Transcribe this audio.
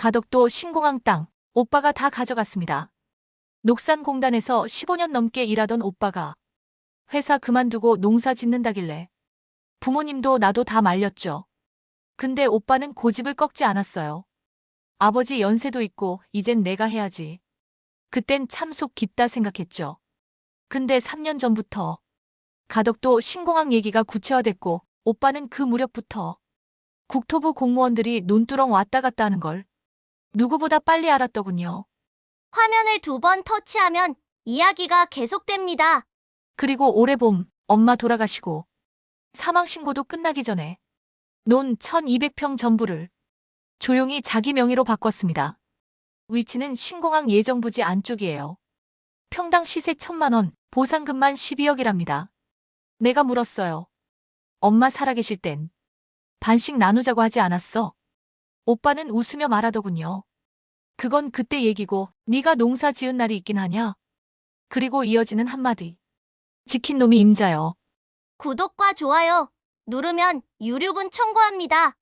가덕도 신공항 땅, 오빠가 다 가져갔습니다. 녹산공단에서 15년 넘게 일하던 오빠가 회사 그만두고 농사 짓는다길래 부모님도 나도 다 말렸죠. 근데 오빠는 고집을 꺾지 않았어요. 아버지 연세도 있고 이젠 내가 해야지. 그땐 참 속 깊다 생각했죠. 근데 3년 전부터 가덕도 신공항 얘기가 구체화됐고 오빠는 그 무렵부터 국토부 공무원들이 논두렁 왔다 갔다 하는 걸 누구보다 빨리 알았더군요. 화면을 두 번 터치하면 이야기가 계속됩니다. 그리고 올해 봄 엄마 돌아가시고 사망 신고도 끝나기 전에 논 1200평 전부를 조용히 자기 명의로 바꿨습니다. 위치는 신공항 예정부지 안쪽이에요. 평당 시세 1000만 원, 보상금만 12억이랍니다. 내가 물었어요. 엄마 살아계실 땐 반씩 나누자고 하지 않았어. 오빠는 웃으며 말하더군요. 그건 그때 얘기고 네가 농사 지은 날이 있긴 하냐? 그리고 이어지는 한마디. 지킨 놈이 임자요. 구독과 좋아요 누르면 유료분 청구합니다.